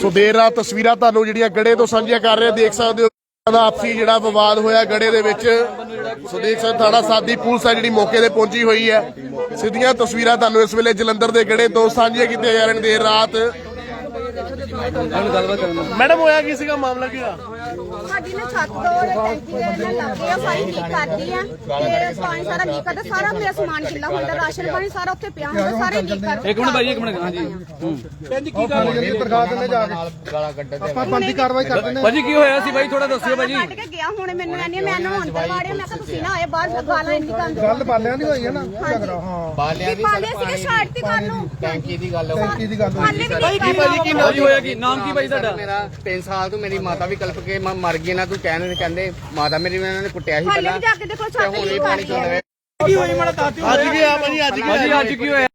ਸੋ ਦੇਰ ਰਾਤ ਤਸਵੀਰਾਂ ਤੁਹਾਨੂੰ ਜਿਹੜੀਆਂ ਗੜੇ ਤੋਂ ਸਾਂਝੀਆਂ ਕਰ ਰਹੇ ਦੇਖ ਸਕਦੇ ਹੋ ਦਾ ਆਪਸੀ ਜਿਹੜਾ ਵਿਵਾਦ ਹੋਇਆ ਗੜੇ ਦੇ ਵਿੱਚ। ਸੋ ਦੇਖ ਸਕਦੇ ਥਾਣਾ ਸਾਦੀ ਪੁਲਿਸ ਹੈ ਜਿਹੜੀ ਮੌਕੇ ਤੇ ਪਹੁੰਚੀ ਹੋਈ ਹੈ। ਸਿੱਧੀਆਂ ਤਸਵੀਰਾਂ ਤੁਹਾਨੂੰ ਇਸ ਵੇਲੇ ਜਲੰਧਰ ਦੇ ਗੜੇ ਤੋਂ ਸਾਂਝੀਆਂ ਕੀਤੀਆਂ ਜਾ ਰਹੀਆਂ ਨੇ ਦੇਰ ਰਾਤ। ਮੈਡਮ ਹੋਇਆ ਕੀ ਸੀਗਾ? ਮਾਮਲਾ ਕੀ ਹੋਇਆ? ਸਾਡੀ ਨਾ ਛੱਤ ਤੋਂ ਟੈਂਕੀ ਦੇ ਨਾਲ ਲੱਗੇ ਆ ਸਾਰੀ ਲੀਕ ਕਰਦੀ ਆ। ਤੇ ਪਾਣੀ ਸਾਰਾ ਲੀਕ ਕਰਦਾ ਸਾਰਾ ਮੇਰਾ ਸਮਾਨ ਗਿੱਲਾ ਹੁੰਦਾ ਰਾਸ਼ਨ ਪਾਣੀ ਸਾਰਾ ਉੱਥੇ ਪਿਆ ਹੁੰਦਾ ਸਾਰੇ ਲੀਕ ਕਰ ਇੱਕ ਮਿੰਟ ਭਾਈ ਇੱਕ ਮਿੰਟ ਹਾਂਜੀ। ਆਪਾਂ ਬੰਦੀ ਕਾਰਵਾਈ ਕਰ ਦਿੰਦੇ ਭਾਜੀ ਕੀ ਹੋਇਆ ਸੀ? ਭਾਈ ਥੋੜਾ ਦੱਸਿਓ ਭਾਜੀ। ਕੱਢ ਕੇ ਗਿਆ ਹੁਣ ਮੈਨੂੰ ਐਨੀ ਮੈਂ ਇਹਨੂੰ ਅੰਦਰ ਵਾੜਿਆ ਮੈਂ ਕਿਹਾ ਤੁਸੀਂ ਨਾ ਆਏ ਬਾਹਰ ਗਾਲਾਂ ਇੰਨੀ ਕੰਦ ਗੱਲ ਬਾਲਿਆਂ ਦੀ ਹੋਈ ਹੈ ਨਾ? ਝਗੜਾ ਹਾਂ। ਬਾਲਿਆ ਦੀ ਪਾਲੇ ਸੀਗੇ ਸ਼ਾਰਟ ਤੇ ਕਰ ਨੂੰ ਟੈਂਕੀ ਦੀ ਗੱਲ ਹੋ ਟੈਂਕੀ ਦੀ ਗੱਲ ਹੋਈ ਕੀ ਭਾਜੀ ਕੀ ਭਾਜੀ ਹੋਇਆ ਕੀ? ਨਾਮ ਕੀ ਭਾਈ ਤੁਹਾਡਾ? ਮੇਰਾ 3 ਸਾਲ ਤੋਂ ਮੇਰੀ ਮਾਤਾ ਵੀ ਕਲਪ ਕੇ ਮੈਂ ਮਰ ਗਈ ਨਾ ਤੂੰ ਕਹਿਣ ਕਹਿੰਦੇ ਮਾਤਾ ਮੇਰੀ ਇਹਨਾਂ ਨੇ ਕੁੱਟਿਆ ਸੀ ਹਾਲੇ ਪਹਿਲਾਂ। ਵੀ ਜਾ ਕੇ ਦੇਖੋ ਤੇ ਛੱਤ ਹੁਣ ਵੀ ਲੀਕ ਪਾਣੀ ਕਰਦੀ ਆ ਚੋਣ ਅੱਜ ਕੀ ਆ ਭਾਜੀ ਅੱਜ ਕੀ ਭਾਜੀ ਅੱਜ ਕੀ ਹੋਇਆ?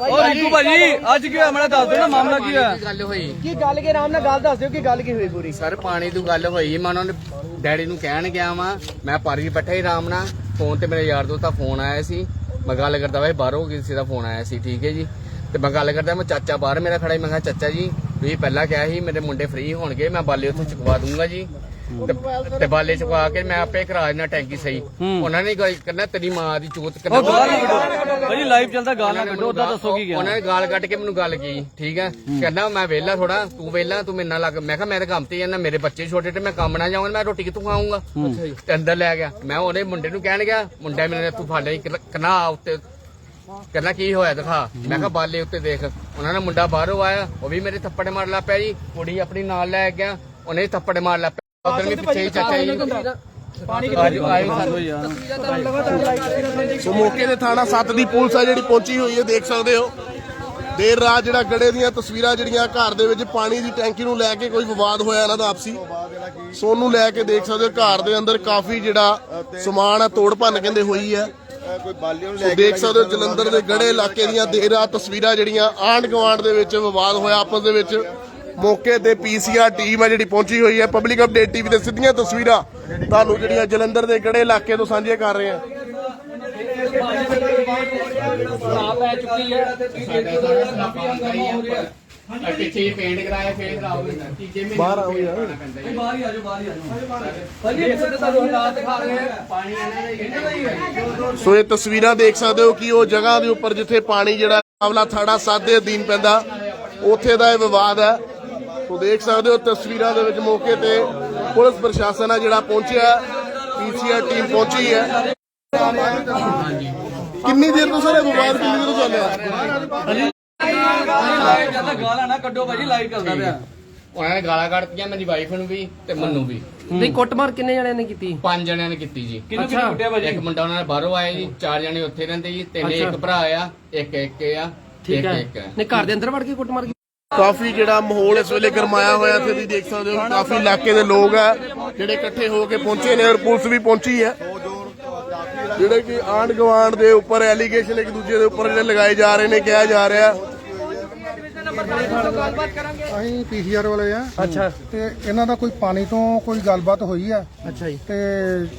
ਓ ਰਿੰਕੂ ਭਾਜੀ ਅੱਜ ਕੀ ਹੋਇਆ? ਮੈਨੂੰ ਦੱਸ ਦਿਓ ਨਾ ਮਾਮਲਾ ਕੀ ਹੋਇਆ? ਗੱਲ ਹੋਈ। ਕੀ ਗੱਲ ਕੇ ਆਰਾਮ ਨਾਲ ਗੱਲ ਦੱਸ ਦਿਓ ਕਿ ਗੱਲ ਕੀ ਹੋਈ ਪੂਰੀ? ਸਰ ਪਾਣੀ ਦੀ ਗੱਲ ਹੋਈ ਮੈਂ ਉਹਨਾਂ ਨੇ ਡੈਡੀ ਨੂੰ ਕਹਿਣ ਗਿਆ ਵਾਂ। ਮੈਂ ਪਾਰੀ ਬੈਠਾ ਹੀ ਆਰਾਮ ਨਾਲ ਫੋਨ ਤੇ ਮੇਰੇ ਯਾਰ ਦੋਸਤ ਦਾ ਫੋਨ ਆਇਆ ਸੀ। ਮੈਂ ਗੱਲ ਕਰਦਾ ਵਾ ਬਾਹਰੋਂ ਕਿਸੇ ਦਾ ਫੋਨ ਆਇਆ ਸੀ ਠੀਕ ਹੈ ਜੀ। ਤੇ ਮੈਂ ਗੱਲ ਕਰਦਾ ਮੈਂ ਚਾਚਾ ਬਾਹਰ ਮੇਰਾ ਖੜਾ ਸੀ ਮੈਂ ਕਿਹਾ ਚਾਚਾ ਜੀ ਵੀ ਪਹਿਲਾਂ ਕਿਹਾ ਸੀ ਮੇਰੇ ਮੁੰਡੇ ਫ੍ਰੀ ਹੋਣਗੇ ਮੈਂ ਬਾਲੇ ਉੱਥੋਂ ਚੁਕਵਾ ਦੂੰਗਾ ਜੀ। ਤੇ- ਤੇ ਬਾਲੇ ਚੁਕਵਾ ਕੇ ਮੈਂ ਆਪੇ ਕਰਾ ਦੇਣਾ ਟੈਂਕੀ ਸਹੀ। ਉਹਨਾਂ ਨੇ ਗੱਲ ਕਰਨਾ ਤੇਰੀ ਮਾਂ ਦੀ ਚੂਤ ਉਹ ਗਾਲ ਨਾ ਕਰਨਾ ਕੱਢੋ। ਭਾਜੀ ਲਾਈਵ ਚੱਲਦਾ ਗਾਲ ਨਾ ਕੱਢੋ ਉਦਾਂ ਦੱਸੋ ਕੀ ਗਿਆ ਉਹਨਾਂ ਨੇ ਗਾਲ ਕੱਢ ਕੇ ਮੈਨੂੰ ਗੱਲ ਕੀ ਠੀਕ ਹੈ? ਕਹਿੰਦਾ ਮੈਂ ਵਿਹਲਾ ਥੋੜਾ ਤੂੰ ਵਿਹਲਾ ਤੂੰ ਮੇਰੇ ਨਾਲ ਲੱਗ ਮੈਂ ਕਿਹਾ ਮੈਂ ਤਾਂ ਕੰਮ ਤੇ ਜਾਂਦਾ ਮੇਰੇ ਬੱਚੇ ਛੋਟੇ ਤੇ ਮੈਂ ਕੰਮ ਨਾ ਜਾਵਾਂ ਮੈਂ ਰੋਟੀ ਕਿੱਥੋਂ ਖਾਊਂਗਾ? ਤੇ ਅੰਦਰ ਲੈ ਗਿਆ। ਮੈਂ ਉਹਨੇ ਮੁੰਡੇ ਨੂੰ ਕਹਿਣ ਗਿਆ ਮੁੰਡਾ ਮੇਰੇ ਤੂੰ ਫਾਲੇ ਕਨਾ ਉੱਤੇ ਕਹਿੰਦਾ ਕੀ ਹੋਇਆ ਦਿਖਾ? ਮੈਂ ਕਿਹਾ ਬਾਲੇ ਉੱਤੇ ਦੇਖ। ਉਹਨਾਂ ਨੇ ਮੁੰਡਾ ਬਾਹਰੋਂ ਆਇਆ ਉਹ ਵੀ ਮੇਰੇ ਥੱਪੜ ਮਾਰ ਲਾ ਪਿਆ ਜੀ। ਕੁੜੀ ਆਪਣੀ ਨਾਲ ਲੈ ਗਿਆ ਉਹਨੇ ਥੱਪੜ ਮਾਰ ਲਾ ਪਿਆ। ਉਧਰ ਵੀ ਪਿੱਛੇ ਹੀ ਚਾਚਾ ਜੀ ਆਜੋ ਆਇਓ ਸਾਨੂੰ। ਸੋ ਮੌਕੇ ਤੇ ਥਾਣਾ 7 ਦੀ ਪੁਲਿਸ ਆ ਜਿਹੜੀ ਪਹੁੰਚੀ ਹੋਈ ਹੈ ਦੇਖ ਸਕਦੇ ਹੋ। ਦੇਰ ਰਾਤ ਜਿਹੜਾ ਗੜੇ ਦੀਆਂ ਤਸਵੀਰਾਂ ਜਿਹੜੀਆਂ ਘਰ ਦੇ ਵਿੱਚ ਪਾਣੀ ਦੀ ਟੈਂਕੀ ਨੂੰ ਲੈ ਕੇ ਕੋਈ ਵਿਵਾਦ ਹੋਇਆ ਇਹਨਾਂ ਦਾ ਆਪਸੀ। ਸੋ ਉਹਨੂੰ ਲੈ ਕੇ ਦੇਖ ਸਕਦੇ ਹੋ ਘਰ ਦੇ ਅੰਦਰ ਕਾਫੀ ਜਿਹੜਾ ਸਮਾਨ ਆ ਤੋੜ ਭੰਨ ਕਹਿੰਦੇ ਹੋਈ ਹੈ। ਦੇਖ ਸਕਦੇ ਹੋ ਜਲੰਧਰ ਦੇ ਗੜੇ ਇਲਾਕੇ ਦੀਆਂ ਦੇਰ ਰਾਤ ਤਸਵੀਰਾਂ ਜਿਹੜੀਆਂ ਆਂਢ ਗੁਆਂਢ ਦੇ ਵਿੱਚ ਵਿਵਾਦ ਹੋਇਆ ਆਪਸ ਦੇ ਵਿੱਚ ਮੌਕੇ ਤੇ ਪੀਸੀਆਰ ਟੀਮ ਹੈ ਜਿਹੜੀ ਪਹੁੰਚੀ ਹੋਈ ਹੈ। ਪਬਲਿਕ ਅਪਡੇਟ ਟੀਵੀ ਦੇ ਸਿੱਧੀਆਂ ਤਸਵੀਰਾਂ ਤੁਹਾਨੂੰ ਜਿਹੜੀਆਂ ਜਲੰਧਰ ਦੇ ਗੜੇ ਇਲਾਕੇ ਤੋਂ ਸਾਂਝੀਆਂ ਕਰ ਰਹੇ ਹਾਂ। ਪਿੱਛੇ ਹੀ ਪੇਂਟ ਕਰਾਇਆ ਫੇਰ ਖਰਾਬ ਹੋ ਜਾਂਦਾ ਤੀਜੇ ਮਹੀਨੇ ਬਾਹਰ ਆਓ ਯਾਰ। ਬਾਹਰ ਹੀ ਆਜੋ ਬਾਹਰ ਹੀ ਆਜੋ ਭਾਜੀ ਇੱਥੇ ਤਾਂ ਸਾਨੂੰ ਹਾਲਾਤ ਦਿਖਾ ਰਹੇ ਆ ਪਾਣੀ ਇਹਨਾਂ ਦਾ ਹੀ ਸੋ ਇਹ ਤਸਵੀਰਾਂ ਦੇਖ ਸਕਦੇ ਹੋ ਕਿ ਉਹ ਜਗ੍ਹਾ ਦੇ ਉੱਪਰ ਜਿੱਥੇ ਪਾਣੀ ਜਿਹੜਾ ਮਾਮਲਾ ਥਾਣਾ ਸਾਦੇ ਅਧੀਨ ਪੈਂਦਾ ਉੱਥੇ ਦਾ ਇਹ ਵਿਵਾਦ ਹੈ। ਸੋ ਦੇਖ ਸਕਦੇ ਹੋ ਤਸਵੀਰਾਂ ਦੇ ਵਿੱਚ ਮੌਕੇ ਤੇ ਪੁਲਿਸ ਪ੍ਰਸ਼ਾਸਨ ਆ ਜਿਹੜਾ ਪਹੁੰਚਿਆ ਪੀਸੀਆਰ ਟੀਮ ਪਹੁੰਚੀ ਹੈ। ਕਿੰਨੀ ਦੇਰ ਤੋਂ ਸਰ ਇਹ ਵਿਵਾਦ ਕਿੰਨੀ ਦੇਰ ਤੋਂ ਚੱਲ ਰਿਹਾ? ਲਾਈਵ ਚੱਲਦਾ ਗਾਲਾਂ ਨਾ ਕੱਢੋ ਭਾਜੀ ਲਾਈਵ ਚੱਲਦਾ ਪਿਆ। ਉਹਨਾਂ ਨੇ ਗਾਲਾਂ ਕੱਢਤੀਆਂ ਮੇਰੀ ਵਾਈਫ ਨੂੰ ਵੀ ਤੇ ਮੰਨੂ ਵੀ। ਨਹੀਂ ਕੁੱਟਮਾਰ ਕਿੰਨੇ ਜਣਿਆਂ ਨੇ ਕੀਤੀ? ਪੰਜ ਜਣਿਆਂ ਨੇ ਕੀਤੀ ਜੀ। ਕਿਹਨੂੰ ਕਿਹਨੂੰ ਕੁੱਟਿਆ ਭਾਜੀ? ਇੱਕ ਮੁੰਡਾ ਉਹਨਾਂ ਨੇ ਬਾਹਰੋਂ ਆਇਆ ਜੀ ਚਾਰ ਜਣੇ ਉੱਥੇ ਰਹਿੰਦੇ ਜੀ ਤਿੰਨ ਇੱਕ ਭਰਾ ਆ ਇੱਕ ਇੱਕ ਆ ਠੀਕ ਇੱਕ ਹੈ। ਇੱਕ ਆ। ਨਹੀਂ ਘਰ ਦੇ ਅੰਦਰ ਵੜ ਕੇ ਕੁੱਟਮਾਰ ਕੀਤੀ? ਕਾਫੀ ਜਿਹੜਾ ਮਾਹੌਲ ਇਸ ਵੇਲੇ ਗਰਮਾਇਆ ਹੋਇਆ ਇੱਥੇ ਤੁਸੀਂ ਦੇਖ ਸਕਦੇ ਹੋ ਕਾਫੀ ਇਲਾਕੇ ਦੇ ਲੋਕ ਆ ਜਿਹੜੇ ਇਕੱਠੇ ਹੋ ਕੇ ਪਹੁੰਚੇ ਨੇ ਔਰ ਪੁਲਿਸ ਵੀ ਪਹੁੰਚੀ ਹੈ। ਜਿਹੜੇ ਕਿ ਆਂਢ ਗੁਆਂਢ ਦੇ ਉੱਪਰ ਐਲੀਗੇਸ਼ਨ ਇੱਕ ਦੂਜੇ ਦੇ ਉੱਪਰ ਜਿਹੜੇ ਲਗਾਏ ਜਾ ਰਹੇ ਨੇ ਕਿਹਾ ਜਾ ਰਿਹਾ। ਅਸੀਂ ਪੀਸੀਆਰ ਵਾਲੇ ਆ। ਅੱਛਾ। ਤੇ ਇਹਨਾਂ ਦਾ ਕੋਈ ਪਾਣੀ ਤੋਂ ਕੋਈ ਗੱਲਬਾਤ ਹੋਈ ਆ। ਅੱਛਾ ਜੀ। ਤੇ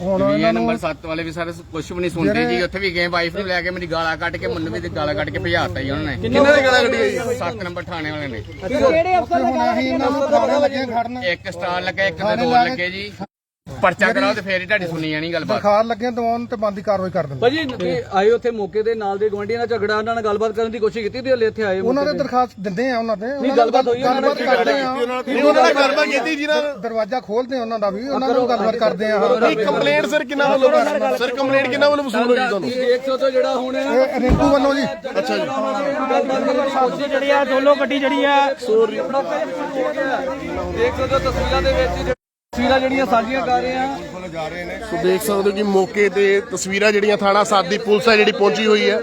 ਹੁਣ ਇਹਨਾਂ ਇਹ ਨੰਬਰ ਨੂੰ 7 ਵਾਲੇ ਵੀ ਸਾਰੇ ਕੁਝ ਵੀ ਨਹੀਂ ਸੁਣਦੇ ਜੀ। ਉੱਥੇ ਵੀ ਗਏ ਵਾਈਫ ਨੂੰ ਲੈ ਕੇ ਮੇਰੀ ਗਾਲਾਂ ਕੱਢ ਕੇ ਮੰਨੂ ਵੀ ਤੇ ਗਾਲਾਂ ਕੱਢ ਕੇ ਭਜਾਤਾ ਜੀ ਉਹਨਾਂ ਨੇ। ਕਿੰਨੇ ਦੀ ਗਾਲਾਂ ਕੱਢੀਆਂ ਜੀ? 7 ਨੰਬਰ ਥਾਣੇ ਵਾਲੇ ਨੇ। ਕਿਹੜੇ ਅਫਸਰ ਅਸੀਂ ਇਹਨਾਂ ਨੂੰ ਥਾਣੇ ਲੱਗੇ ਖੜਨ। ਇੱਕ ਸਟਾਰ ਲੱਗਾ ਇੱਕ ਤੇ ਦੋ ਲੱਗੇ ਜੀ। ਪਰਚਾ ਕਰਾਓ ਤੇ ਫੇਰ ਹੀ ਤੁਹਾਡੀ ਸੁਣੀ ਜਾਣੀ ਗੱਲਬਾਤ ਦਰਖਾਸਤ ਲੱਗੇ ਦਵਾਉਣ ਤੇ ਬੰਦੀ ਕਾਰਵਾਈ ਕਰ ਦਿੰਦੇ। ਭਾਜੀ ਤੁਸੀਂ ਆਏ ਉੱਥੇ ਮੌਕੇ ਦੇ ਨਾਲ ਦੇ ਗਵਾਂਢੀਆਂ ਨਾਲ ਝਗੜਾ ਉਹਨਾਂ ਨਾਲ ਗੱਲਬਾਤ ਕਰਨ ਦੀ ਕੋਸ਼ਿਸ਼ ਕੀਤੀ ਤੇ ਹਲੇ ਇੱਥੇ ਆਏ ਉਹਨਾਂ ਦੇ ਤੇ। ਦਰਖਾਸਤ ਦਿੰਦੇ ਆ ਉਹਨਾਂ ਦੇ। ਉਹਨਾਂ ਨਾਲ ਗੱਲਬਾਤ ਹੋਈ ਉਹਨਾਂ ਨਾਲ ਕਰਦੇ ਆ। ਨਹੀਂ ਉਹਨਾਂ ਨਾਲ ਗੱਲਬਾਤ ਕੀਤੀ ਜਿਹਨਾਂ ਦਰਵਾਜ਼ਾ ਖੋਲਦੇ ਆ ਉਹਨਾਂ ਦਾ ਵੀ ਉਹਨਾਂ ਨਾਲ ਗੱਲਬਾਤ ਕਰਦੇ ਆ। ਨਹੀਂ ਕੰਪਲੇਂਟ ਸਰ ਕਿੰਨਾ ਵੱਲੋਂ ਸਰ ਕੰਪਲੇਂਟ ਕਿੰਨਾ ਵੱਲੋਂ ਵਸੂਲ ਹੋਈ ਤੁਹਾਨੂੰ? ਦੇਖ ਸਕਦੇ ਹੋ ਜਿਹੜਾ ਹੁਣ ਰਿੰਕੂ ਵੱਲੋਂ ਜੀ। ਅੱਛਾ ਜੀ। ਜਿਹੜੀ ਆ ਦੋਨੋਂ ਗੱਡੀ ਜਿਹੜੀ ਆ। ਦੇਖ ਸਕਦੇ ਹੋ ਤਸਵੀਰਾਂ ਦੇ ਵਿੱਚ ਤਸਵੀਰਾਂ ਜਿਹੜੀਆਂ ਸਾਂਝੀਆਂ ਕਰ ਰਹੇ ਆ ਸੋ ਦੇਖ ਸਕਦੇ ਹੋ ਕਿ ਮੌਕੇ ਤੇ ਤਸਵੀਰਾਂ ਜਿਹੜੀਆਂ ਥਾਣਾ ਸਾਧ ਦੀ ਪੁਲਿਸ ਹੈ ਜਿਹੜੀ ਪਹੁੰਚੀ ਹੋਈ ਹੈ।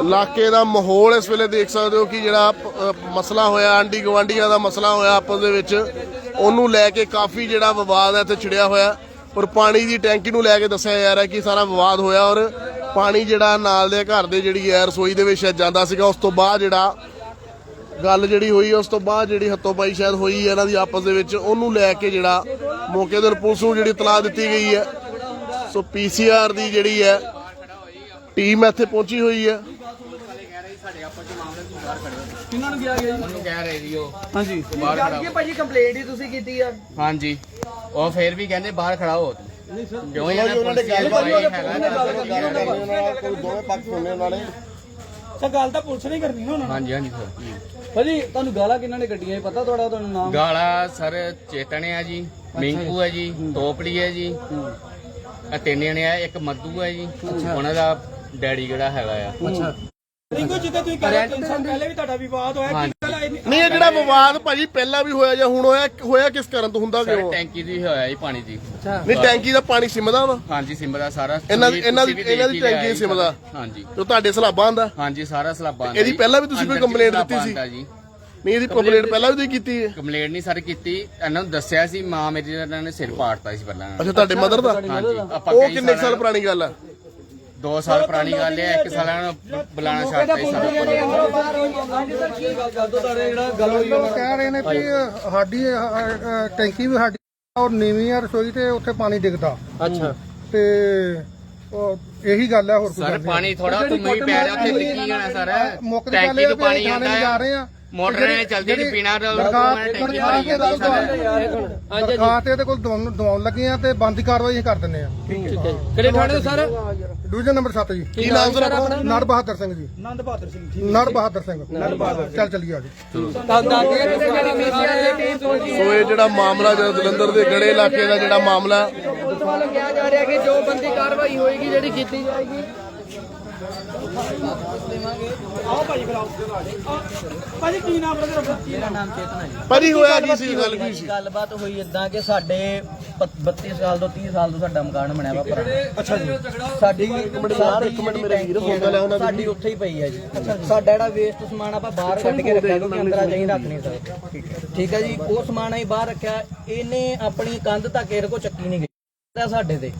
ਇਲਾਕੇ ਦਾ ਮਾਹੌਲ ਇਸ ਵੇਲੇ ਦੇਖ ਸਕਦੇ ਹੋ ਕਿ ਜਿਹੜਾ ਅ, ਮਸਲਾ ਹੋਇਆ ਆਂਡੀ ਗਵਾਂਡੀਆਂ ਦਾ ਮਸਲਾ ਹੋਇਆ ਆਪਸ ਦੇ ਵਿੱਚ। ਉਹਨੂੰ ਲੈ ਕੇ ਕਾਫੀ ਜਿਹੜਾ ਵਿਵਾਦ ਹੈ ਇੱਥੇ ਛਿੜਿਆ ਹੋਇਆ। ਔਰ ਪਾਣੀ ਦੀ ਟੈਂਕੀ ਨੂੰ ਲੈ ਕੇ ਦੱਸਿਆ ਜਾ ਰਿਹਾ ਕਿ ਸਾਰਾ ਵਿਵਾਦ ਹੋਇਆ ਔਰ ਪਾਣੀ ਜਿਹੜਾ ਨਾਲ ਦੇ ਘਰ ਦੇ ਜਿਹੜੀ ਹੈ ਰਸੋਈ ਦੇ ਵਿੱਚ ਸ਼ਾਇਦ ਜਾਂਦਾ ਸੀਗਾ। ਉਸ ਤੋਂ ਬਾਅਦ ਜਿਹੜਾ ਗੱਲ ਜਿਹੜੀ ਹੋਈ ਉਸ ਤੋਂ ਬਾਅਦ ਜਿਹੜੀ ਹੱਤੋਪਾਈ ਸ਼ਾਇਦ ਹੋਈ ਹੈ ਇਹਨਾਂ ਦੀ ਆਪਸ ਦੇ ਵਿੱਚ ਉਹਨੂੰ ਲੈ ਕੇ ਜਿਹੜਾ ਮੌਕੇ ਤੇ ਪੁਲਿਸ ਨੂੰ ਜਿਹੜੀ ਇਤਲਾਹ ਦਿੱਤੀ ਗਈ ਹੈ ਸੋ ਪੀਸੀਆਰ ਦੀ ਜਿਹੜੀ ਹੈ ਟੀਮ ਇੱਥੇ ਪਹੁੰਚੀ ਹੋਈ ਹੈ ਕਿਹਨਾਂ ਨੂੰ ਗਿਆ ਗਿਆ ਜੀ? ਉਹਨੂੰ ਕਹਿ ਰਹੇ ਜੀ ਉਹ। ਹਾਂਜੀ। ਬਾਹਰ ਖੜਾ ਕੀ ਭਾਜੀ ਕੰਪਲੇਂਟ ਹੀ ਤੁਸੀਂ ਕੀਤੀ ਆ? ਹਾਂਜੀ। ਉਹ ਫੇਰ ਵੀ ਕਹਿੰਦੇ ਬਾਹਰ ਖੜਾ ਹੋ ਤੂੰ ਨਹੀਂ ਸਰ। ਕਿਉਂ ਇਹਨਾਂ ਉਹਨਾਂ ਨੇ ਨੇ ਗੱਲ ਦੋਵੇਂ ਪੱਖ ਸੁਣਨੇ ਉਹਨਾਂ ਨੇ ਸਰ ਗੱਲ ਤਾਂ ਪੁਲਿਸ ਨੇ ਕਰਨੀ ਨਾ ਉਹਨਾਂ ਹਾਂਜੀ ਹਾਂਜੀ ਸਰ। ਭਾਜੀ ਤੁਹਾਨੂੰ ਗਾਲਾਂ ਕਿਹਨਾਂ ਨੇ ਕੱਢੀਆਂ ਇਹ ਪਤਾ ਤੁਹਾਡਾ ਤੁਹਾਨੂੰ ਨਾਮ? ਗਾਲਾ ਸਰ ਚੇਤਨ ਹੈ ਜੀ ਮਿੰਕੂ ਹੈ ਜੀ ਤੋਪੜੀ ਹੈ ਜੀ। ਇਹ ਤਿੰਨ ਜਣੇ ਆ ਇੱਕ ਮੱਦੂ ਹੈ ਜੀ। ਉਹਨਾਂ ਦਾ ਡੈਡੀ ਜਿਹੜਾ ਹੈਗਾ ਆ। ਰਿੰਕੂ ਜਿੱਦਾਂ ਤੁਸੀਂ ਕਹਿ ਰਹੇ 3 ਸਾਲ ਪਹਿਲੇ ਵੀ ਤੁਹਾਡਾ ਵਿਵਾਦ ਹੋਇਆ ਕੀ ਗੱਲ ਆਈ ਨਹੀਂ ਇਹ ਜਿਹੜਾ ਵਿਵਾਦ ਭਾਜੀ ਪਹਿਲਾਂ ਵੀ ਹੋਇਆ ਜਾਂ ਹੁਣ ਹੋਇਆ ਹੋਇਆ ਕਿਸ ਕਾਰਨ ਤੋਂ ਹੁੰਦਾ ਸਰ ਕਿਉਂ? ਟੈਂਕੀ ਦੀ ਹੋਇਆ ਜੀ ਪਾਣੀ ਦੀ। ਨਹੀਂ ਟੈਂਕੀ ਦਾ ਪਾਣੀ ਸਿਮਦਾ ਵਾ? ਹਾਂਜੀ ਸਿੰਬਦਾ ਸਾਰਾ। ਇਹਨਾਂ ਦੀ- ਤੁਸੀਂ ਇਹਨਾਂ ਦੀ- ਵੀ ਇਹਨਾਂ ਦੀ ਦੇਖ ਹੀ ਲਿਆ ਟੈਂਕੀ ਜੀ ਸਿਮਦਾ। ਹਾਂਜੀ। ਜੋ ਤੁਹਾਡੇ ਸਲਾਬਾਂ ਦਾ? ਹਾਂਜੀ ਸਾਰਾ ਸਲਾਬਾਂ ਇਹਦੀ ਪਹਿਲਾਂ ਵੀ ਤੁਸੀਂ ਕੋਈ ਕੰਪਲੇਂਟ ਦਿੱਤੀ ਸੀ? ਨਹੀਂ ਇਹਦੀ ਕੰਪਲੇਂਟ ਪਹਿਲਾਂ ਵੀ ਤੁਸੀਂ ਕੀਤੀ ਹੈ? ਕੰਪਲੇਂਟ ਨਹੀਂ ਸਰ ਕੀਤੀ। ਇਹਨਾਂ ਨੂੰ ਦੱਸਿਆ ਸੀ ਮਾਂ ਮੇਰੀ ਦਾ ਇਹਨਾਂ ਨੇ ਸਿਰ ਪਾੜਤਾ ਸੀ ਪਹਿਲਾਂ। ਅੱਛਾ ਤੁਹਾਡੇ ਮਦਰ ਦਾ? ਹਾਂਜੀ ਉਹ ਕਿੰਨੇ ਸਾਲਾਂ- ਪੁਰਾਣੀ ਗੱਲ ਆ? ਦੋ ਸਾਲ ਪੁਰਾਣੀ ਗੱਲ ਹੈ ਇੱਕ ਸਾਲ ਨੂੰ ਬੁਲਾਣਾ ਛੱਡਤਾ ਸੀ ਸਾਰਾ ਹਾਂਜੀ ਸਰ ਕੀ ਗੱਲ ਕਰ ਦੋ ਤੁਹਾਡੇ ਜਿਹੜਾ ਗੱਲ ਹੋਈ ਉਹ ਕਹਿ ਰਹੇ ਨੇ ਵੀ ਸਾਡੀ ਟੈਂਕੀ ਵੀ ਸਾਡੀ ਔਰ ਨੀਵੀਂ ਆ ਰਸੋਈ ਤੇ ਉੱਥੇ ਪਾਣੀ ਡਿੱਗਦਾ। ਅੱਛਾ। ਤੇ ਉਹ ਇਹੀ ਗੱਲ ਹੈ ਹੋਰ ਕੋਈ ਸਰ ਗੱਲ ਨਹੀਂ। ਪਾਣੀ ਥੋੜਾ ਮੀਂਹ ਪੈ ਰਿਹਾ ਉੱਥੇ ਡਿੱਗੀ ਜਾਣਾ ਸਰ। ਮੁੱਕ ਦੀ ਗੱਲ ਟੈਂਕੀ ਇਹ ਤੋਂ ਵੀ ਪਾਣੀ ਥਾਣੇ ਆਉਂਦਾ ਜਾ ਰਹੇ ਹੈ। ਆ ਮੋਟਰ ਨੇ ਚਲਦੀ ਨਹੀਂ ਪੀਣਾ ਦਰਖਾਸਤ ਟੈਂਕੀ ਦਰਖਾਸਤ ਭਰੀ ਜਾਂਦੀ ਸਰ ਦਰਖਾਸਤ ਇਹਦੇ ਕੋਲ ਦਵਾਉਣ ਲੱਗੇ ਆ ਤੇ ਬੰਦ ਕਾਰਵਾਈ ਕਰ ਦਿੰਨੇ ਆ। ਕਿਹੜੇ ਥਾਣੇ ਸਰ? ਡਿਵੀਜ਼ਨ ਨੰਬਰ 7 ਜੀ। ਕੀ ਨਾਮ ਸਰ ਆਪਣਾ? ਨੜ ਬਹਾਦਰ ਸਿੰਘ ਜੀ। ਆਨੰਦ ਬਹਾਦਰ ਸਿੰਘ ਨੜ ਬਹਾਦਰ ਸਿੰਘ। ਬਹਾਦਰ ਚੱਲ ਚੱਲੀਏ ਆ ਜੀ। ਸੋ ਇਹ ਜਿਹੜਾ ਮਾਮਲਾ ਜਿਹੜਾ ਜਲੰਧਰ ਦੇ ਗੜੇ ਇਲਾਕੇ ਦਾ ਜਿਹੜਾ ਮਾਮਲਾ ਵੱਲੋਂ ਕਿਹਾ ਜਾ ਰਿਹਾ ਕਿ ਜੋ ਬੰਦੀ ਕਾਰਵਾਈ ਹੋਏਗੀ ਜਿਹੜੀ ਕੀਤੀ ਜਾਏਗੀ ਆਓ ਭਾਜੀ ਫਿਰ ਆਓ। ਭਾਜੀ ਕੀ ਨਾਮ ਹੈ ਤੁਹਾਡਾ? ਮੇਰਾ ਨਾਮ ਚੇਤਨ ਹੈ ਜੀ। ਭਾਜੀ ਹੋਇਆ ਕੀ ਸੀ? ਗੱਲ ਕੀ ਸੀ? ਗੱਲਬਾਤ ਹੋਈ ਇਦਾਂ ਕਿ ਸਾਡੇ ਪ- 32 ਸਾਲ ਤੋਂ 30 ਸਾਲ ਤੋਂ ਸਾਡਾ ਮਕਾਨ ਬਣਿਆ ਵਾ ਪੁਰਾਣਾ ਅੱਛਾ ਜੀ। ਸਾਡੀ ਇੱਕ ਮਿੰਟ ਇੱਕ ਮਿੰਟ ਮੇਰੇ ਵੀਰ ਫੋਨ ਲੈ ਉਹਨਾਂ ਸਾਡੀ ਉੱਥੇ ਹੀ ਪਈ ਹੈ ਜੀ। ਸਾਡਾ ਜਿਹੜਾ ਵੇਸਟ ਸਮਾਨ ਆਪਾਂ ਬਾਹਰ ਕੱਢ ਕੇ ਰੱਖਿਆ ਕਿਉਂਕਿ ਅੰਦਰ ਆ ਜਾਈ ਰੱਖ ਨਹੀਂ ਸਕਦੇ। ਠੀਕ ਹੈ। ਜੀ ਉਹ ਸਮਾਨ ਅਸੀਂ ਬਾਹਰ ਰੱਖਿਆ। ਇਹਨੇ ਆਪਣੀ ਕੰਧ ਤੱਕ ਇਹਦੇ ਕੋ ਚੱਕੀ ਨਹੀਂ ਗਈ। ਤਾਂ ਸਾਡੇ ਤੇ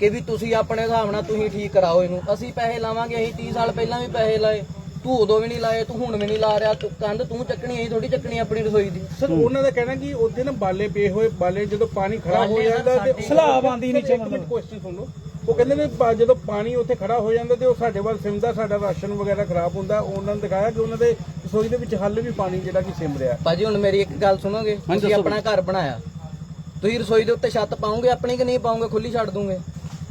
ਕਿ ਵੀ ਤੁਸੀਂ ਆਪਣੇ ਹਿਸਾਬ ਨਾਲ ਤੁਸੀਂ ਠੀਕ ਕਰਾਓ ਇਹਨੂੰ। ਅਸੀਂ ਪੈਸੇ ਲਾਵਾਂਗੇ ਅਸੀਂ 30 ਸਾਲ ਪਹਿਲਾਂ ਵੀ ਪੈਸੇ ਲਾਏ। ਤੂੰ ਉਦੋਂ ਵੀ ਨਹੀਂ ਲਾਏ ਤੂੰ ਹੁਣ ਵੀ ਨਹੀਂ ਲਾ ਰਿਹਾ। ਤੂੰ ਕੰਧ ਤੂੰ ਚੱਕਣੀ ਅਸੀਂ ਥੋੜੀ ਚੱਕਣੀ ਆਪਣੀ ਰਸੋਈ ਦੀ। ਸਰ ਉਹਨਾਂ ਦਾ ਕਹਿਣਾ ਕਿ ਉਹਦੇ ਨਾ ਬਾਲੇ ਪਏ ਹੋਏ ਬਾਲੇ ਜਦੋਂ ਪਾਣੀ ਖੜਾ ਹੋ ਜਾਂਦਾ ਤੇ ਸਲਾਬ ਆਂਦੀ ਨੀਚੇ ਮਿੰਟ ਕੁਐਸਚਨ ਸੁਣ ਲਓ। ਉਹ ਕਹਿੰਦੇ ਨੇ ਜਦੋਂ ਪਾਣੀ ਉੱਥੇ ਖੜਾ ਹੋ ਜਾਂਦਾ ਤੇ ਉਹ ਸਾਡੇ ਵੱਲ ਸਿਮਦਾ ਸਾਡਾ ਰਾਸ਼ਨ ਵਗੈਰਾ ਖਰਾਬ ਹੁੰਦਾ। ਉਹਨਾਂ ਨੇ ਦਿਖਾਇਆ ਕਿ ਉਹਨਾਂ ਦੇ ਰਸੋਈ ਦੇ ਵਿੱਚ ਹੱਲ ਵੀ ਪਾਣੀ ਜਿਹੜਾ ਕਿ ਸਿਮ ਰਿਹਾ। ਭਾਜੀ ਹੁਣ ਮੇਰੀ ਇੱਕ ਗੱਲ ਸੁਣੋਗੇ? ਤੁਸੀਂ ਆਪਣਾ ਘਰ ਬਣਾਇਆ। ਤੁਸੀਂ ਰਸੋਈ ਦੇ ਉੱਤੇ ਛੱਤ ਪਾਉਂਗੇ ਆਪਣੀ ਕਿ ਨਹੀਂ ਪਾਉਂਗੇ ਖੁੱਲੀ ਛੱਡ ਦੂੰਗੇ।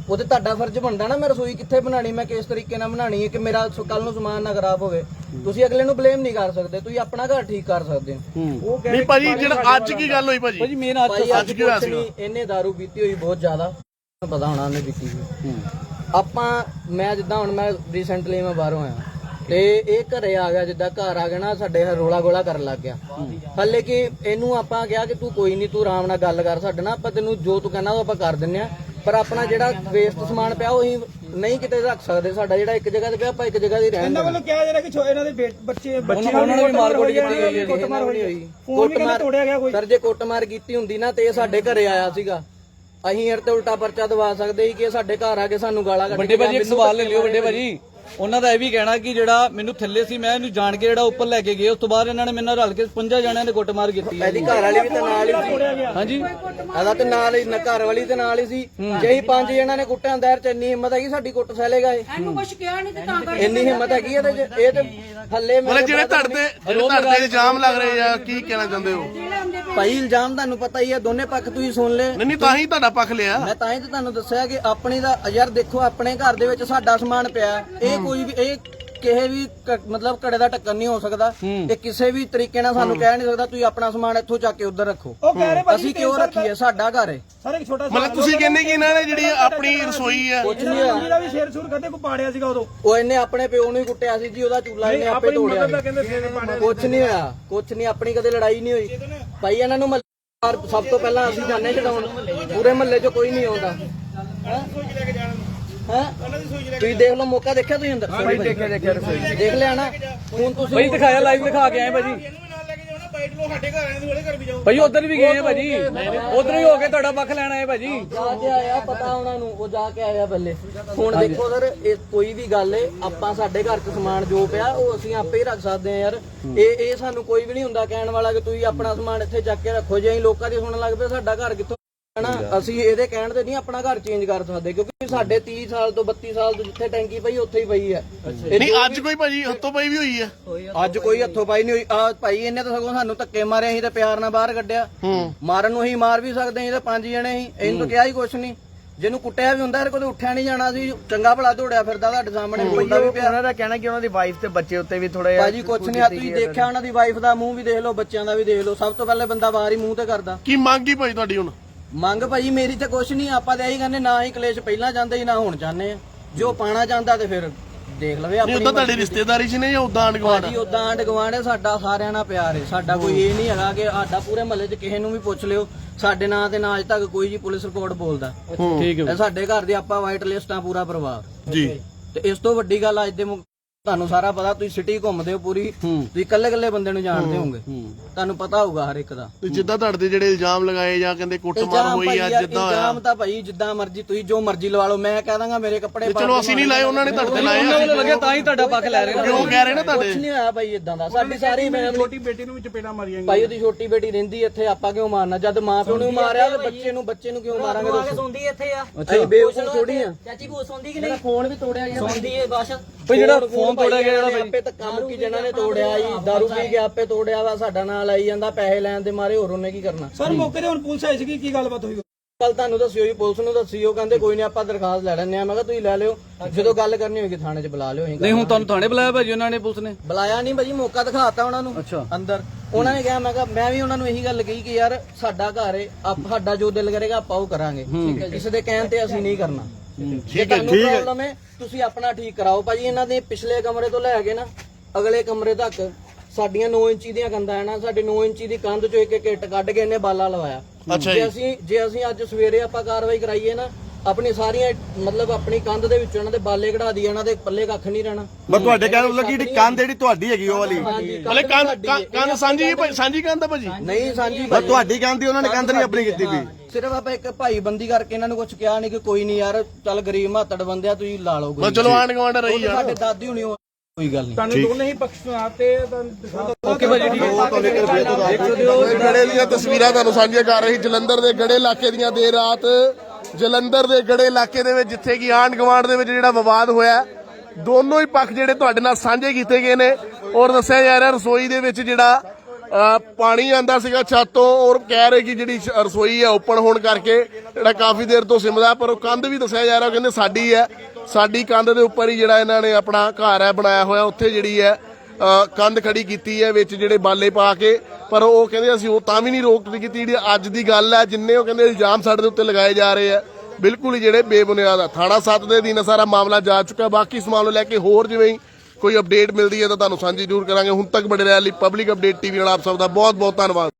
ਉਹ ਤੇ ਤੁਹਾਡਾ ਫਰਜ਼ ਬਣਦਾ ਨਾ ਮੈਂ ਰਸੋਈ ਕਿੱਥੇ ਬਣਾਣੀ ਮੈਂ ਕਿਸ ਤਰੀਕੇ ਨਾਲ ਬਣਾਣੀ ਹੈ ਕਿ ਮੇਰਾ ਕੱਲ ਨੂੰ ਸਮਾਨ ਨਾ ਖਰਾਬ ਹੋਵੇ। ਤੁਸੀਂ ਅਗਲੇ ਨੂੰ ਬਲੇਮ ਨਹੀਂ ਕਰ ਸਕਦੇ ਤੁਸੀਂ ਆਪਣਾ ਘਰ ਠੀਕ ਕਰ ਸਕਦੇ ਹੋ। ਉਹ ਨਹੀਂ ਭਾਜੀ ਜਿਹੜਾ ਅੱਜ ਕੀ ਗੱਲ ਹੋਈ ਭਾਜੀ? ਭਾਜੀ ਮੇਨ ਅੱਜ ਅੱਜ ਕੀ ਹੋਇਆ? ਨਹੀਂ, ਇਹਨੇ दारू ਪੀਤੀ ਹੋਈ ਬਹੁਤ ਜ਼ਿਆਦਾ। ਪਤਾ ਹੋਣਾ ਉਹਨੇ ਪੀਤੀ ਸੀ ਆਪਾਂ ਮੈਂ ਜਿੱਦਾਂ ਹੁਣ ਮੈਂ ਰੀਸੈਂਟਲੀ ਮੈਂ ਬਾਹਰੋਂ ਆਇਆ। ਤੇ ਇਹ ਘਰੇ ਆ ਗਿਆ ਜਿੱਦਾਂ ਘਰ ਆ ਗਿਆ ਨਾ ਸਾਡੇ ਰੋਲਾ ਗੋਲਾ ਕਰਨ ਲੱਗ ਗਿਆ। ਹੱਲੇ ਕਿ ਇਹਨੂੰ ਆਪਾਂ ਕਿਹਾ ਕਿ ਤੂੰ ਕੋਈ ਨਹੀਂ ਤੂੰ ਆਰਾਮ ਨਾਲ ਗੱਲ ਕਰ ਸਾਡੇ ਨਾਲ ਆਪਾਂ ਤੈਨੂੰ ਜੋ ਤੂੰ ਕਹਿੰਦਾ ਉਹ ਆਪਾਂ ਕਰ ਦਿੰਨੇ ਆ। ਪਰ ਆਪਣਾ ਜਿਹੜਾ ਵੇਸਟ ਸਮਾਨ ਪਿਆ ਉਹ ਅਸੀਂ ਨਹੀਂ ਕਿਤੇ ਰੱਖ ਸਕਦੇ ਸਾਡਾ ਜਿਹੜਾ ਇੱਕ ਜਗ੍ਹਾ ਤੇ ਪਿਆ ਆਪਾਂ ਇੱਕ ਜਗ੍ਹਾ ਤੇ ਹੀ ਰਹਿਣ ਇਹਨਾਂ ਵੱਲੋਂ ਕਿਹਾ ਜਾ ਰਿਹਾ ਕਿ ਛੋ ਇਹਨਾਂ ਦੇ ਬੇ- ਬੱਚੇ ਬੱਚੇ ਉਹਨਾਂ ਨੇ ਵੀ ਮਾਰ ਕੁੱਟ ਕੀਤੀ ਗਈ ਹੈ। ਕੁੱਟਮਾਰ ਹੋਈ ਹੋਈ ਫੋਨ ਵੀ ਕਹਿੰਦੇ ਤੋੜਿਆ ਗਿਆ ਕੋਈ? ਸਰ ਜੇ ਕੁੱਟਮਾਰ ਕੀਤੀ ਹੁੰਦੀ ਨਾ ਤੇ ਇਹ ਸਾਡੇ ਘਰੇ ਆਇਆ ਸੀਗਾ। ਅਸੀਂ ਇਹ ਤੇ ਉਲਟਾ ਪਰਚਾ ਦਵਾ ਸਕਦੇ ਸੀ ਕਿ ਇਹ ਸਾਡੇ ਘਰ ਆ ਕੇ ਸਾਨੂੰ ਗਾਲਾਂ ਕੱਢ ਵੱਡੇ ਭਾਜੀ ਇੱਕ ਸਵਾਲ ਲੈ ਲਿਓ ਵੱਡੇ ਭਾਜੀ। ਉਹਨਾਂ ਦਾ ਇਹ ਵੀ ਕਹਿਣਾ ਕਿ ਜਿਹੜਾ ਮੈਨੂੰ ਥੱਲੇ ਸੀ ਮੈਂ ਇਹਨੂੰ ਜਾਣ ਕੇ ਜਿਹੜਾ ਉੱਪਰ ਲੈ ਕੇ ਗਏ ਉਸ ਤੋਂ ਬਾਅਦ ਇਹਨਾਂ ਨੇ ਮੇਰੇ ਨਾਲ ਰਲ ਕੇ 50 ਜਣਿਆਂ ਨੇ ਕੁੱਟਮਾਰ ਕੀਤੀ ਹੈ ਇਹਦੀ ਘਰ ਵਾਲੀ ਵੀ ਤੇ ਨਾਲ ਹੀ ਸੀ। ਹਾਂਜੀ। ਇਹਦਾ ਤੇ ਨਾਲ ਹੀ ਨ- ਘਰ ਵਾਲੀ ਤੇ ਨਾਲ ਹੀ ਸੀ। ਜੇ ਹੀ ਪੰਜ ਜਣਾਂ ਨੇ ਕੁੱਟਿਆ ਅੰਦਰ ਚ ਇੰਨੀ ਹਿੰਮਤ ਹੈਗੀ ਸਾਡੀ ਕੁੱਟ ਸਹਿਲੇਗਾ ਇਹ ਇਹਨੂੰ ਕੁਝ ਕਿਹਾ ਨਹੀਂ ਤੇ ਤਾਂ ਕਰ ਇੰਨੀ ਹਿੰਮਤ ਹੈਗੀ ਇਹਦੇ ਚ ਇਹ ਤੇ ਥੱਲੇ ਮਤਲਬ ਮੇਰੇ ਜਿਹੜੇ ਤੇ ਜਿਹੜੇ ਤੇ ਇਲਜ਼ਾਮ ਲੱਗ ਰਹੇ ਆ ਕੀ ਕਹਿਣਾ ਚਾਹੁੰਦੇ ਹੋ? ਭਾਈ ਇਲਜ਼ਾਮ ਤੁਹਾਨੂੰ ਪਤਾ ਹੀ ਹੈ ਦੋਨੇ ਪੱਖ ਤੁਸੀਂ ਸੁਣ ਲੈ ਨਹੀਂ ਨਹੀਂ ਤਾਂ ਹੀ ਤੁਹਾਡਾ ਪੱਖ ਲਿਆ। ਮੈਂ ਤਾਂ ਹੀ ਤਾਂ ਤੁਹਾਨੂੰ ਦੱਸਿਆ ਕਿ ਆਪਣੀ ਦਾ ਯਾਰ ਦੇਖੋ ਆਪਣੇ ਘਰ ਦੇ ਵਿੱਚ ਸਾਡਾ ਸਮਾਨ ਪਿਆ। ਇਹ ਕੋਈ ਵੀ ਇਹ ਕਿਸੇ ਵੀ ਕ- ਮਤਲਬ ਕੜੇ ਦਾ ਢੱਕਣ ਨਹੀਂ ਹੋ ਸਕਦਾ। ਇਹ ਕਿਸੇ ਵੀ ਤਰੀਕੇ ਨਾਲ ਸਾਨੂੰ ਕਹਿ ਨਹੀਂ ਸਕਦਾ ਤੁਸੀਂ ਆਪਣਾ ਸਮਾਨ ਇੱਥੋਂ ਚੱਕ ਕੇ ਉੱਧਰ ਰੱਖੋ। ਉਹ ਕਹਿ ਰਹੇ ਭਾਜੀ ਅਸੀਂ ਕਿਉਂ ਰੱਖੀਏ? ਸਾਡਾ ਘਰ ਹੈ। ਸਰ ਇੱਕ ਛੋਟਾ ਮਤਲਬ ਤੁਸੀਂ ਕਹਿੰਦੇ ਕਿ ਇਹਨਾਂ ਨੇ ਜਿਹੜੀ ਆਪਣੀ ਰਸੋਈ ਹੈ। ਕੁਝ ਨਹੀਂ ਹੋਇਆ ਜਿਹੜਾ ਵੀ ਸ਼ੇਰ ਸ਼ੂਰ ਕਰਦੇ ਕੋ ਪਾੜਿਆ ਸੀਗਾ ਉਦੋਂ। ਉਹ ਇਹਨੇ ਆਪਣੇ ਪਿਓ ਨੂੰ ਹੀ ਕੁੱਟਿਆ ਸੀ ਜੀ ਉਹਦਾ ਚੂਲਾ ਇਹਨੇ ਆਪੇ ਤੋੜਿਆ ਸੀ। ਕਹਿੰਦੇ ਕੁਛ ਨਹੀਂ ਹੋਇਆ ਕੁਛ ਨਹੀਂ ਆਪਣੀ ਕਦੇ ਲੜਾਈ ਨਹੀਂ ਹੋਈ। ਭਾਈ ਇਹਨਾਂ ਨੂੰ ਮਹੱਲੇ ਸਭ ਤੋਂ ਪਹਿਲਾਂ ਅਸੀਂ ਜਾਣੇ ਛਡਾਉਣ ਪੂਰੇ ਮਹੱਲੇ 'ਚ ਕੋਈ ਨਹੀਂ ਆਉਂਦਾ। ਹੈ? ਤੁਸੀਂ ਦੇਖ ਲਓ ਮੌਕਾ ਦੇਖਿਆ ਤੁਸੀਂ ਅੰਦਰ? ਭਾਈ ਦੇਖਿਆ ਦੇਖਿਆ ਦੇਖ ਲਿਆ ਨਾ। ਹੁਣ ਤੁਸੀਂ ਭਾਈ ਦਿਖਾਇਆ ਲਾਈਵ ਦਿਖਾ ਕੇ ਆਏ ਭਾਜੀ। ਭਾਈ ਉਧਰ ਵੀ ਗਏ ਆ ਭਾਜੀ। ਉਧਰ ਹੀ ਹੋ ਕੇ ਤੁਹਾਡਾ ਪੱਖ ਲੈਣ ਆਏ ਭਾਜੀ। ਜਾ ਕੇ ਆਇਆ ਪਤਾ ਉਹਨਾਂ ਨੂੰ ਉਹ ਜਾ ਕੇ ਆਇਆ ਪਹਿਲੇ। ਹੁਣ ਦੇਖੋ ਸਰ ਇਹ ਕੋਈ ਵੀ ਗੱਲ ਏ ਆਪਾਂ ਸਾਡੇ ਘਰ 'ਚ ਸਮਾਨ ਜੋ ਪਿਆ ਉਹ ਅਸੀਂ ਆਪੇ ਹੀ ਰੱਖ ਸਕਦੇ ਆ ਯਾਰ। ਇਹ ਇਹ ਸਾਨੂੰ ਕੋਈ ਵੀ ਨਹੀਂ ਹੁੰਦਾ ਕਹਿਣ ਵਾਲਾ ਕਿ ਤੁਸੀਂ ਆਪਣਾ ਸਮਾਨ ਇੱਥੇ ਚੱਕ ਕੇ ਰੱਖੋ ਜੇ ਅਸੀਂ ਲੋਕਾਂ ਦੀ ਸੁਣਨ ਲੱਗ ਪਏ ਸਾਡਾ ਘਰ ਕਿੱਥੋਂ ਨਾ ਅਸੀਂ ਇਹਦੇ ਕਹਿਣ ਤੇ ਨਹੀਂ ਆਪਣਾ ਘਰ ਚੇਂਜ ਕਰ ਸਕਦੇ ਕਿਉਂਕਿ ਸਾਡੇ 30 ਸਾਲ ਤੋਂ 32 ਸਾਲ ਤੋਂ ਜਿੱਥੇ ਟੈਂਕੀ ਪਈ ਉੱਥੇ ਹੀ ਪਈ ਹੈ ਨਹੀਂ ਅੱਜ ਕੋਈ ਭਾਜੀ ਹੱਥੋਂ ਪਈ ਵੀ ਹੋਈ ਹੈ ਅੱਜ ਕੋਈ ਹੱਥੋਂ ਪਾਈ ਨਹੀਂ ਹੋਈ। ਆ ਭਾਈ ਇਹਨੇ ਤਾਂ ਸਗੋਂ ਸਾਨੂੰ ਧੱਕੇ ਮਾਰੇ ਅਸੀਂ ਤੇ ਪਿਆਰ ਨਾਲ ਬਾਹਰ ਕੱਢਿਆ। ਮਾਰਨ ਨੂੰ ਅਸੀਂ ਮਾਰ ਵੀ ਸਕਦੇ ਸੀ ਤੇ ਪੰਜ ਜਣੇ ਸੀ ਇਹਨੂੰ ਤਾਂ ਕਿਹਾ ਹੀ ਕੁਛ ਨਹੀਂ। ਜਿਹਨੂੰ ਕੁੱਟਿਆ ਵੀ ਹੁੰਦਾ ਤਾਂ ਉੱਠਿਆ ਨਹੀਂ ਜਾਣਾ ਸੀ ਚੰਗਾ ਭਲਾ ਦੌੜਿਆ ਫਿਰਦਾ ਤੁਹਾਡੇ ਸਾਹਮਣੇ ਮੁੰਡਾ ਵੀ ਪਿਆ। ਉਹਨਾਂ ਦਾ ਕਹਿਣਾ ਕਿ ਉਹਨਾਂ ਦੀ ਵਾਈਫ ਤੇ ਬੱਚੇ ਉੱਤੇ ਵੀ ਥੋੜਾ ਭਾਜੀ ਕੁਛ ਨਹੀਂ ਆ ਤੁਸੀਂ ਦੇਖਿਆ ਉਹਨਾਂ ਦੀ ਵਾਈਫ ਦਾ ਮੂੰਹ ਵੀ ਦੇਖ ਲਓ ਬੱਚਿਆਂ ਦਾ ਵੀ ਦੇਖ ਲਓ। ਸਭ ਤੋਂ ਪਹਿਲੇ ਬੰਦਾ ਵਾਰ ਹੀ ਮੂੰਹ ਤੇ ਕਰਦਾ। ਕੀ ਮੰਗ ਭਾਈ ਤੁਹਾਡੀ ਹੁਣ? ਮੰਗ ਭਾਜੀ ਮੇਰੀ ਤੇ ਕੁਛ ਨਹੀਂ ਆਪਾਂ ਤੇ ਇਹੀ ਕਹਿੰਦੇ ਨਾ ਹੀ ਕਲੇਸ਼ ਪਹਿਲਾਂ ਜਾਂਦੇ ਸੀ ਨਾ ਹੁਣ ਜਾਂਦੇ ਆ। ਜੋ ਪਾਣਾ ਚਾਹੁੰਦਾ ਤੇ ਫਿਰ ਦੇਖ ਲਵੇ ਨਹੀਂ ਆਪਣੀ ਉਦਾਂ ਤੁਹਾਡੀ ਰਿਸ਼ਤੇਦਾਰੀ ਚ ਨੇ ਜਾਂ ਉਦਾਂ ਆਂਢ ਗੁਆਂਢ ਭਾਜੀ ਉਦਾਂ ਹੈ ਸਾਡਾ ਸਾਰਿਆਂ ਨਾਲ ਪਿਆਰ ਹੈ ਸਾਡਾ ਕੋਈ ਇਹ ਨਹੀਂ ਹੈਗਾ ਕਿ ਸਾਡਾ ਪੂਰੇ ਮਹੱਲੇ 'ਚ ਕਿਸੇ ਨੂੰ ਵੀ ਪੁੱਛ ਲਿਓ ਸਾਡੇ ਨਾਂ ਤੇ ਨਾ ਅੱਜ ਤੱਕ ਕੋਈ ਜੀ ਪੁਲਿਸ ਰਿਪੋਰਟ ਬੋਲਦਾ। ਠੀਕ ਇਹ ਸਾਡੇ ਘਰ ਦੇ ਆਪਾਂ ਵਾਈਟ ਲਿਸਟਾਂ ਪੂਰਾ ਪਰਿਵਾਰ। ਜੀ। ਤੇ ਇਸ ਤੋਂ ਵੱਡੀ ਗੱਲ ਅੱਜ ਦੇ ਮੁ- ਤੁਹਾਨੂੰ ਸਾਰਾ ਪਤਾ ਤੁਸੀਂ ਸਿਟੀ ਘੁੰਮਦੇ ਹੋ ਪੂਰੀ ਤੁਸੀਂ ਇਕੱਲੇ ਇਕੱਲੇ ਬੰਦੇ ਨੂੰ ਜਾਣਦੇ ਹੋਵੋਗੇ। ਤੁਹਾਨੂੰ ਪਤਾ ਹੋਊਗਾ ਹਰ ਇੱਕ ਦਾ। ਤੇ ਜਿੱਦਾਂ ਤੁਹਾਡੇ ਤੇ ਜਿਹੜੇ ਇਲਜ਼ਾਮ ਲਗਾਏ ਜਾਂ ਕਹਿੰਦੇ ਕੁੱਟਮਾਰ ਇਲਜ਼ਾਮ ਹੋਈ ਭਾਈ ਆ ਯਾਰ, ਜਿੱਦਾਂ ਹੋਇਆ। ਇਲਜ਼ਾਮ ਤਾਂ ਭਾਈ ਜਿੱਦਾਂ ਮਰਜ਼ੀ ਤੁਸੀਂ ਜੋ ਮਰਜ਼ੀ ਲਵਾ ਲਓ ਮੈਂ ਕਹਿ ਦਾਂਗਾ ਮੇਰੇ ਕੱਪੜੇ ਤੇ ਚਲੋ ਅਸੀਂ ਨਹੀਂ ਲਾਏ ਉਹਨਾਂ ਨੇ ਤੁਹਾਡੇ ਤੇ ਲਾਏ ਉਹਨਾਂ ਆ ਲੱਗਿਆ ਤਾਂ ਹੀ ਤੁਹਾਡਾ ਪੱਖ ਲੈ ਰਹੇ ਨੇ। ਕਿਉਂ ਕਹਿ ਰਹੇ ਨੇ ਤੁਹਾਡੇ? ਕੁਝ ਨਹੀਂ ਹੋਇਆ ਭਾਈ ਇਦਾਂ ਦਾ। ਸਾਡੀ ਸਾਰੀ ਫੈਮਿਲੀ ਛੋਟੀ ਬੇਟੀ ਨੂੰ ਵੀ ਚਪੇੜਾ ਮਾਰੀਆਂ ਭਾਈ ਉਹਦੀ ਛੋਟੀ ਬੇਟੀ ਰਹਿੰਦੀ ਇੱਥੇ ਆਪਾਂ ਕਿਉਂ ਮਾਰਨਾ? ਜਦ ਮਾਂ ਪਿਓ ਨੂੰ ਮਾਰਿਆ ਤੇ ਬੱਚੇ ਨੂੰ ਬੱਚੇ ਨੂੰ ਕਿਉਂ ਮਾਰਾਂਗੇ ਦੱਸੋ ਸੌਂਦੀ ਇੱਥੇ ਆ। ਅਸੀਂ ਬੇਵਕੂਫ ਥੋੜੀ ਆ। ਚਾਚੀ ਕੋ ਸੌਂਦੀ ਕਿ ਮੇਰਾ ਨਹੀਂ? ਫੋਨ ਵੀ ਤੋੜਿਆ ਗਿਆ ਸੌਂਦੀ ਹੈ ਬਸ। ਭਾਈ ਜਿਹੜਾ ਫੋਨ ਤੋੜਿਆ ਗਿਆ ਜਿਹੜਾ ਆਪੇ ਤਾਂ ਕੰਮ ਕੀ ਜਿਹਨਾਂ ਨੇ ਤੋੜਿਆ ਜੀ ਦਾਰੂ ਪੀ ਕੇ ਆਪੇ ਤੋੜਿਆ ਵਾ ਸਾਡਾ ਨਾਂ ਲਾਈ ਜਾਂਦਾ ਪੈਸੇ ਲੈਣ ਦੇ ਮਾਰੇ ਹੋਰ ਉਹਨੇ ਕੀ ਕਰਨਾ? ਸਰ ਮੌਕੇ ਤੇ ਹੁਣ ਪੁਲਿਸ ਆਈ ਸੀਗੀ ਕੀ ਗੱਲਬਾਤ ਹੋਈ? ਕੱਲ ਤੁਹਾਨੂੰ ਦੱਸਿਓ ਜੀ ਪੁਲਿਸ ਨੂੰ ਦੱਸਿਓ ਕਹਿੰਦੇ ਕੋਈ ਨਹੀਂ ਆਪਾਂ ਦਰਖਾਸਤ ਲੈ ਲੈਣੇ ਆ ਮੈਂ ਕਿਹਾ ਤੁਸੀਂ ਲੈ ਲਿਓ ਜਦੋਂ ਗੱਲ ਕਰਨੀ ਹੋਏਗੀ ਥਾਣੇ 'ਚ ਬੁਲਾ ਲਿਓ ਨਹੀਂ ਹੁਣ ਤੁਹਾਨੂੰ ਥਾਣੇ ਬੁਲਾਇਆ ਭਾਜੀ ਉਹਨਾਂ ਨੇ ਪੁਲਿਸ ਨੇ? ਬੁਲਾਇਆ ਨਹੀਂ ਭਾਜੀ ਮੌਕਾ ਦਿਖਾਤਾ ਉਹਨਾਂ ਨੂੰ। ਅੰਦਰ। ਉਹਨਾਂ ਨੇ ਕਿਹਾ ਮੈਂ ਕਿਹਾ ਮੈਂ ਵੀ ਉਹਨਾਂ ਨੂੰ ਇਹੀ ਗੱਲ ਕਹੀ ਕਿ ਯਾਰ ਸਾਡਾ ਘਰ ਏ ਆਪ ਸਾਡਾ ਜੋ ਦਿਲ ਕਰੇਗਾ ਆਪਾਂ ਉਹ ਕਰਾਂਗੇ। ਠੀਕ ਹੈ। ਕਿਸੇ ਦੇ ਕਹਿਣ ਤੇ ਅਸੀਂ ਨਹੀਂ ਕਰਨਾ। ਠੀਕ ਹੈ ਠੀਕ ਹੈ। ਤੁਸੀਂ ਆਪਣਾ ਠੀਕ ਕਰਾਓ। ਭਾਜੀ ਇਹਨਾਂ ਦੇ ਪਿਛਲੇ ਕਮਰੇ ਤੋਂ ਲੈ ਕੇ ਨਾ ਅਗਲੇ ਕਮਰੇ ਤੱਕ ਸਾਡੀਆਂ 9 ਇੰਚੀ ਦੀਆਂ ਕੰਧਾਂ ਹੈ ਨਾ ਸਾਡੇ 9 ਇੰਚੀ ਦੀ ਕੰਧ ਚੋਂ ਇੱਕ ਇੱਕ ਇੱਟ ਕੱਢ ਕੇ ਇਹਨੇ ਬਾਲਾ ਲਵਾਇਆ। ਅੱਛਾ ਜੇ ਜੀ। ਅਸੀਂ ਜੇ ਅਸੀਂ ਅੱਜ ਸਵੇਰੇ ਆਪਾਂ ਕਾਰਵਾਈ ਕਰਾਈਏ ਨਾ ਆਪਣੀ ਸਾਰੀਆਂ ਮਤਲਬ ਆਪਣੀ ਕੰਧ ਦੇ ਵਿੱਚੋਂ ਇਹਨਾਂ ਦੇ ਬਾਲੇ ਕਢਾ ਦੀ ਇਹਨਾਂ ਦੇ ਪੱਲੇ ਕੱਖ ਨਹੀਂ ਰਹਿਣਾ। ਬਸ ਤੁਹਾਡੇ ਕਹਿਣ ਕਿ ਜਿਹੜੀ ਕੰਧ ਜਿਹੜੀ ਤੁਹਾਡੀ ਹੈਗੀ ਉਹ ਵਾਲੀ। ਹਾਂਜੀ ਹਲੇ ਕੰਨ ਕੰਨ ਸਾਂਝੀ ਭਾਈ ਸਾਂਝੀ ਕੰਨ ਦਾ ਭਾਜੀ। ਨਹੀਂ ਸਾਂਝੀ ਬਸ ਤੁਹਾਡੀ ਕੰਧ ਦੀ ਉਹਨਾਂ ਨੇ ਕੰਧ ਨਹੀਂ ਆਪਣੀ ਕੀਤੀ ਵੀ। ਸਿਰਫ ਆਪਾਂ ਇੱਕ ਭਾਈ ਬੰਦੀ ਕਰਕੇ ਇਹਨਾਂ ਨੂੰ ਕੁਝ ਕਿਹਾ ਨਹੀਂ ਕਿ ਕੋਈ ਨਹੀਂ ਯਾਰ ਚੱਲ ਗਰੀਬ ਮਾਤੜ ਬੰਦਿਆ ਤੁਸੀਂ ਲਾ ਲਓ ਬਸ ਚਲੋ ਆਂਢ ਗੁਆਂਢ ਰਹੀ ਜਾਣ ਸਾਡੇ ਦਾਦੀ ਹੁਣੀ ਉਹ- ਕੋਈ ਗੱਲ ਨਹੀਂ ਤੁਹਾਨੂੰ ਦੋਨੇ ਹੀ ਪਕਸ਼ ਸੁਣਾਤੇ ਤਾਂ ਓਕੇ ਭਾਜੀ ਠੀਕ ਹੈ। ਗੜੇ ਦੀਆਂ ਤਸਵੀਰਾਂ ਤੁਹਾਨੂੰ ਸਾਂਝੀਆਂ ਕਰ ਰਹੀ ਜਲੰਧਰ ਦੇ ਗੜੇ ਇਲਾਕੇ ਦੀਆਂ ਦੇਰ ਰਾਤ। ਜਲੰਧਰ ਦੇ ਗੜੇ ਇਲਾਕੇ ਦੇ ਵਿੱਚ ਜਿੱਥੇ ਕਿ ਆਂਢ ਗੁਆਂਢ ਦੇ ਵਿੱਚ ਜਿਹੜਾ ਵਿਵਾਦ ਹੋਇਆ ਹੈ, ਦੋਨੋਂ ਹੀ ਪੱਖ ਜਿਹੜੇ ਤੁਹਾਡੇ ਨਾਲ ਸਾਂਝੇ ਕੀਤੇ ਗਏ ਨੇ। ਔਰ ਦੱਸਿਆ ਜਾ ਰਿਹਾ ਰਸੋਈ ਦੇ ਵਿੱਚ ਜਿਹੜਾ ਪਾਣੀ ਆਂਦਾ ਸੀਗਾ ਛੱਤ ਤੋਂ ਔਰ ਕਹਿ ਰਹੇ ਕਿ ਜਿਹੜੀ ਰਸੋਈ ਹੈ ਓਪਨ ਹੋਣ ਕਰਕੇ ਜਿਹੜਾ ਕਾਫੀ ਦੇਰ ਤੋਂ ਸਿਮਦਾ ਪਰ ਉਹ ਕੰਧ ਵੀ ਦੱਸਿਆ ਜਾ ਰਿਹਾ, ਉਹ ਕਹਿੰਦੇ ਸਾਡੀ ਹੈ। ਸਾਡੀ ਕੰਧ ਦੇ ਉੱਪਰ ਹੀ ਜਿਹੜਾ ਇਹਨਾਂ ਨੇ ਆਪਣਾ ਘਰ ਹੈ, ਬਣਾਇਆ ਹੋਇਆ, ਉੱਥੇ ਜਿਹੜੀ ਹੈ ਕੰਧ ਖੜੀ ਕੀਤੀ ਹੈ, ਵਿੱਚ ਜਿਹੜੇ ਬਾਲੇ ਪਾ ਕੇ। ਪਰ ਉਹ ਕਹਿੰਦੇ ਅਸੀਂ ਉਹ ਤਾਂ ਵੀ ਨਹੀਂ ਰੋਕ ਕੀਤੀ, ਜਿਹੜੀ ਅੱਜ ਦੀ ਗੱਲ ਹੈ, ਜਿੰਨੇ ਉਹ ਕਹਿੰਦੇ ਇਲਜ਼ਾਮ ਸਾਡੇ ਦੇ ਉੱਤੇ ਲਗਾਏ ਜਾ ਰਹੇ ਆ। ਬਿਲਕੁਲ ਹੀ ਜਿਹੜੇ ਬੇਬੁਨਿਆਦ ਆ। ਥਾਣਾ 7 ਦੇ ਦਿਨ ਸਾਰਾ ਮਾਮਲਾ ਜਾ ਚੁੱਕਾ, ਬਾਕੀ ਇਸ ਮਾਮਲੇ ਲੈ ਕੇ ਹੋਰ ਜਿਵੇਂ ਹੀ ਕੋਈ ਅਪਡੇਟ ਮਿਲਦੀ ਹੈ ਤਾਂ ਤੁਹਾਨੂੰ ਸਾਂਝੀ ਜ਼ਰੂਰ ਕਰਾਂਗੇ। ਹੁਣ ਤੱਕ ਬੜੇ ਰਹਿਣ ਲਈ ਪਬਲਿਕ ਅਪਡੇਟ ਟੀਵੀ ਨਾਲ ਆਪ ਸਭ ਦਾ ਬਹੁਤ ਬਹੁਤ ਧੰਨਵਾਦ।